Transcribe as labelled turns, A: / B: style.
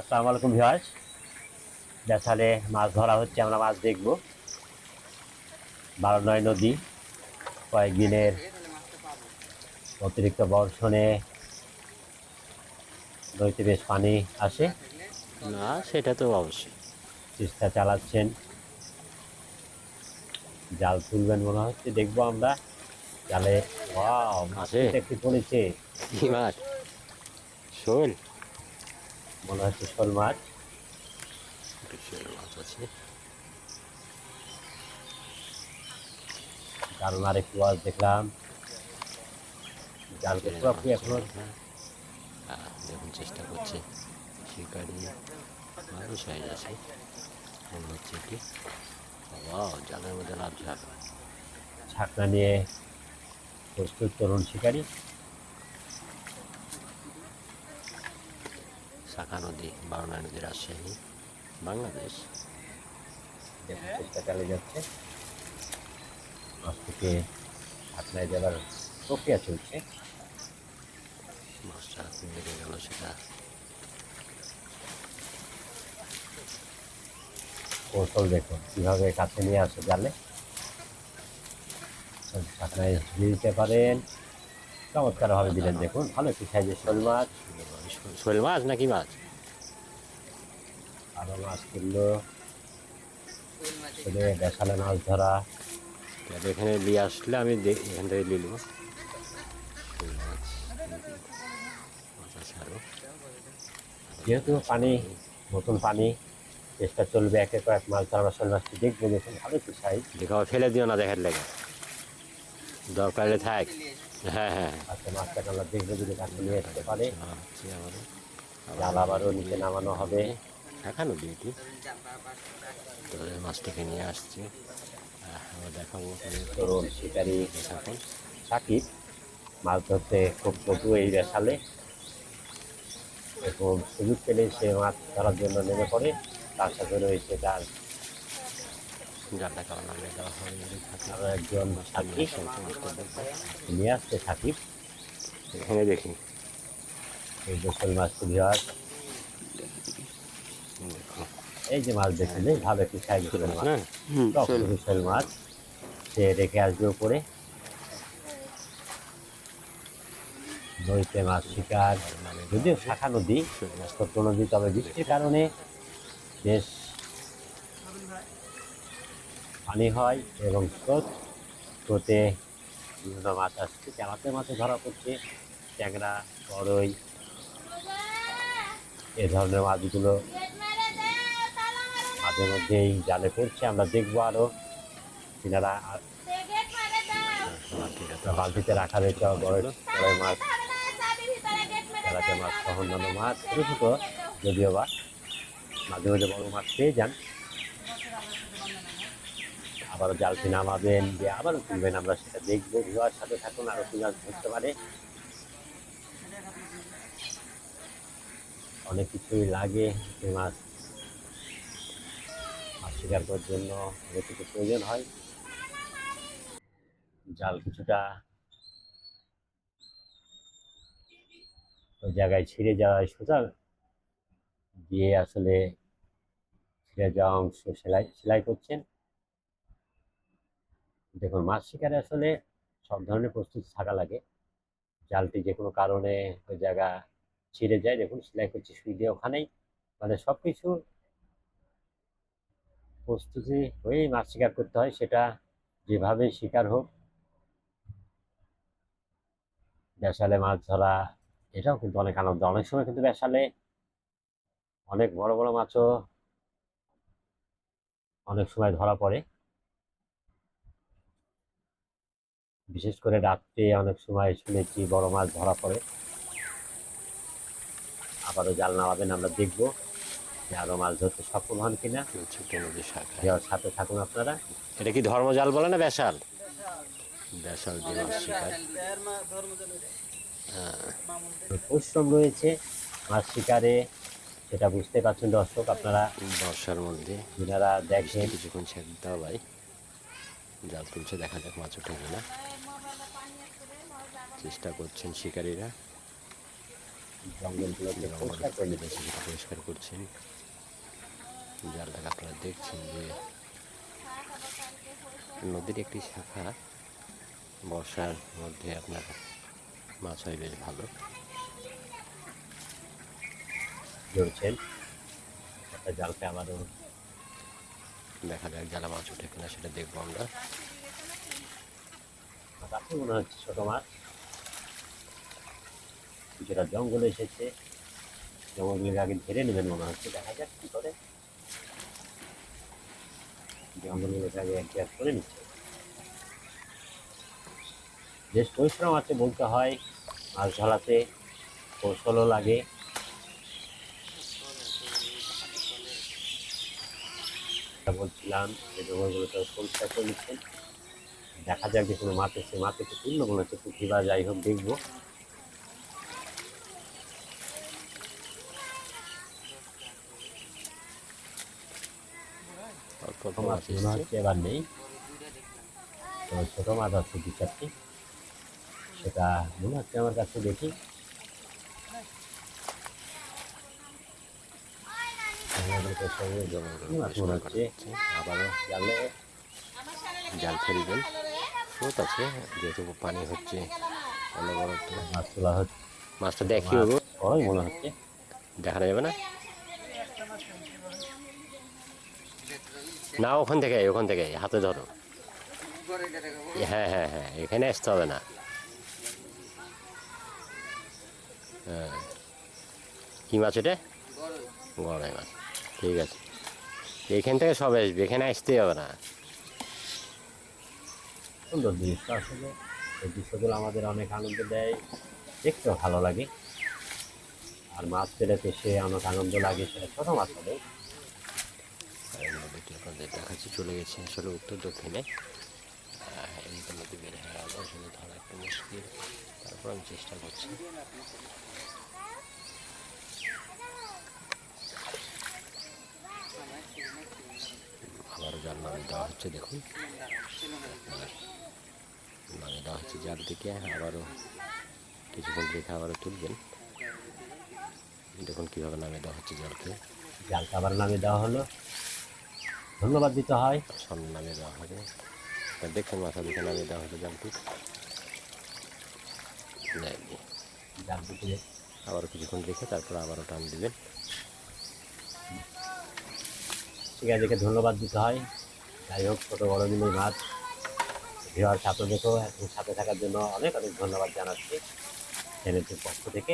A: আসসালামু আলাইকুম ভিউয়ার্স বেসালে মাছ ধরা হচ্ছে আমরা মাছ দেখব। বারো নয় নদী কয়েকদিনের অতিরিক্ত বর্ষণে নদীতে বেশ পানি আসে।
B: না সেটা তো অবশ্যই।
A: চেষ্টা চালাচ্ছেন। জাল তুলবেন মনে হচ্ছে দেখব আমরা। জালে মাছ পড়েছে?
B: কি মাছ? শোল।
A: মনে হচ্ছে শোল মাছ।
B: শোল মাছ আছে।
A: কারণ আর একটু মাছ দেখলাম। জালকে পুরোপুরি এখনও
B: হ্যাঁ, দেখুন চেষ্টা করছে। শিকারি মানুষ হয়ে গেছে। মনে হচ্ছে কি? জালের মধ্যে লাভ ঝাল
A: ছাকনা নিয়ে প্রস্তুত তরুণ শিকারী।
B: শাখা নদী বারোনা নদী রাজশাহী বাংলাদেশ।
A: চেষ্টা যাচ্ছে। মাছ থেকে ছাকনায় যাবার প্রক্রিয়া চলছে
B: মাছটা বেড়ে গেল সেটা।
A: কৌশল দেখুন কীভাবে কাছে নিয়ে আসে জালে। ঝুলিয়ে দিতে পারেন চমৎকারভাবে দিলেন দেখুন ভালো একটি সাইজের শোল মাছ।
B: শোল- মাছ নাকি মাছ?
A: আরও মাছ কিনলো দেখালে মাছ ধরা।
B: তাহলে এখানে নিয়ে আসলে আমি এখান থেকে নিয়ে নেব।
A: যেহেতু পানি নতুন পানি চেষ্টা চলবে একে কয়েক মাছ ধরা শোল মাছটি দেখব দেখুন ভালো একটি সাইজ।
B: দেখাও ফেলে দিও না দেখার লেগে। দরকার থাক। হ্যাঁ হ্যাঁ।
A: আজকে মাছটাকে আমরা দেখব যদি কাছে নিয়ে আসতে পারে।
B: হচ্ছে আমাদের।
A: জাল আবারও নিচে নামানো হবে।
B: দেখানো ডিউটি। তো এই মাছটাকে নিয়ে আসছে। আমরা দেখাবো
A: তরুণ শিকারী
B: থাকুন
A: সাকিব মাছ ধরতে খুব পটু এই বেসালে এবং সুযোগ পেলে সে মাছ ধরার জন্য নেমে পড়ে তার সাথে রয়েছে তার
B: হয়
A: আরও একজন
B: মাছটা
A: নিয়ে আসছে সাকিব।
B: এখানে দেখি।
A: এই গোসল মাছ ভিওয়ার
B: দেখো
A: এই যে মাছ এই ভালো একটি সাইজ ছিল মাছ। টক গোসল মাছ। সে রেখে আসবে উপরে। নদীতে মাছ শিকার। যদিও শাখা নদী ছোট্ট নদী তবে বৃষ্টির কারণে বেশ পানি হয় এবং স্রোত স্রোতে বিভিন্ন মাছ আসছে। চালাতে মাছে ধরা পড়ছে ট্যাংরা বড়ই এ ধরনের মাছগুলো মাঝে মধ্যেই জালে পড়ছে। আমরা দেখব আরও তিনারা বালতিতে রাখা রয়েছে বড় বড় মাছ। তেলাতে মাছ সহ অন্যান্য মাছ ছোটো ছোটো যদিও বা মাঝে মাঝে বড় মাছ পেয়ে যান। আবারও জালটি নামাবেন যে আবারও তুলবেন আমরা সেটা দেখব। ভিওয়ার সাথে থাকুন আরও মাছ ধরতে পারে। অনেক কিছুই লাগে এই মাছ। মাছ শিকার করার জন্য অনেক কিছু প্রয়োজন হয়। জাল কিছুটা ওই জায়গায় ছিঁড়ে যাওয়ায় সোজা দিয়ে আসলে ছিঁড়ে যাওয়া অংশ সেলাই সেলাই করছেন। দেখুন, মাছ শিকারে আসলে সব ধরনের প্রস্তুতি থাকা লাগে। জালটি যে কোনো কারণে ওই জায়গা ছিঁড়ে যায়, দেখুন, সেলাই করছে সুই দিয়ে ওখানেই। মানে সব কিছু প্রস্তুতি হয়েই মাছ শিকার করতে হয়, সেটা যেভাবে শিকার হোক। বেসালে মাছ ধরা, এটাও কিন্তু অনেক আনন্দ। অনেক সময় কিন্তু বেসালে অনেক বড় বড় মাছও অনেক সময় ধরা পড়ে। বিশেষ করে রাত্রে অনেক সময় শুনেছি বড় মাছ ধরা পড়ে। আবারও জাল নামাবেন আমরা দেখব যে আরও মাছ ধরতে সফল হন কিনা। যাওয়ার সাথে থাকুন আপনারা।
B: এটা কি ধর্মজাল বলে না বেশাল বেশাল দিয়ে মাছ শিকার। হ্যাঁ।
A: পরিশ্রম রয়েছে মাছ শিকারে সেটা বুঝতে পারছেন দর্শক আপনারা
B: বর্ষার মধ্যে
A: যারা দেখেন।
B: কিছুক্ষণ ছেড়ে দিতে হবে ভাই। জাল তুলছে দেখা যাক মাছ ওঠে কিনা। চেষ্টা করছেন শিকারীরা।
A: জঙ্গলগুলোকে পরিষ্কার করে
B: পরিষ্কার করছেন জালটাকে আপনারা দেখছেন যে নদীর একটি শাখা, বর্ষার মধ্যে আপনার মাছ হয় বেশ ভালো।
A: ধরছেন, একটা জালকে আমারও
B: দেখা যাক জ্বালা মাছ ওঠে কিনা, সেটা দেখব আমরা।
A: মনে হচ্ছে ছোট মাছ। কিছুটা জঙ্গল এসেছে। জঙ্গলগুলোকে আগে ঘিরে নেবেন মনে হচ্ছে, দেখা যাক কি করে। জঙ্গলগুলোকে আগে এক করে নিচ্ছে। বেশ পরিশ্রম আছে বলতে হয়, মাছ ধরাতে, কৌশলও লাগে। বলছিলাম যে জঙ্গলগুলোকে পরিষ্কার করে নিচ্ছেন। দেখা যাক যে কোনো মাছ এসে মাছ একটু তুললো মনে হচ্ছে পুঁথি বা যাই হোক দেখব।
B: অল্প অল্প
A: ছোট মাছ
B: মাছ
A: মনে হচ্ছে এবার নেই। তো ছোট মাছ আছে দু চারটি। সেটা মনে হচ্ছে আমার কাছে দেখি।
B: আবারও
A: জানলে
B: জাল ফেলবেন। স্রোত আছে যেহেতু পানি হচ্ছে অনেক অনবরত
A: মাছ তোলা হচ্ছে।
B: মাছটা
A: বড়ই মনে হচ্ছে।
B: দেখা যাবে না? না, ওখান থেকে ওখান থেকে হাতে ধরো। হ্যাঁ হ্যাঁ হ্যাঁ এখানে আসতে হবে না। হ্যাঁ। কী মাছ এটা? গড়াই মাছ। ঠিক আছে। এখান থেকে সব আসবে, এখানে আসতেই হবে না।
A: সুন্দর দৃশ্য আসলে। এই দৃশ্যগুলো আমাদের অনেক আনন্দ দেয়। দেখতেও ভালো লাগে। আর মাছ পেলেতে সে অনেক আনন্দ লাগে সেটা ছোট মাছ হলে।
B: আর এই নদীটি আপনাদের দেখাচ্ছি, চলে গেছে আসলে উত্তর দক্ষিণে। তো নদী বের হয়ে গেল আসলে ধরা একটু মুশকিল। তারপর আমি চেষ্টা করছি। আবারও জাল নামিয়ে দেওয়া হচ্ছে, দেখুন। নামিয়ে দেওয়া হচ্ছে জাল থেকে আবারও কিছুক্ষণ রেখে আবারও তুলবেন। দেখুন কীভাবে নামে দেওয়া হচ্ছে জলকে
A: জালটা আবার নামে দেওয়া হলো। ধন্যবাদ দিতে হয়।
B: সামনে নামিয়ে দেওয়া হবে। দেখুন মাথা দিকে নামিয়ে দেওয়া হলো জালটি নেয়নি আবারও কিছুক্ষণ রেখে তারপর আবারও টান দিবেন।
A: শিকারীকে ধন্যবাদ দিতে হয়। যাই হোক ছোটো বড় মিলে মাছ ভিড়ার সাথে দেখো এখন সাথে থাকার জন্য অনেক অনেক ধন্যবাদ জানাচ্ছি। চ্যানেলটির পক্ষ থেকে।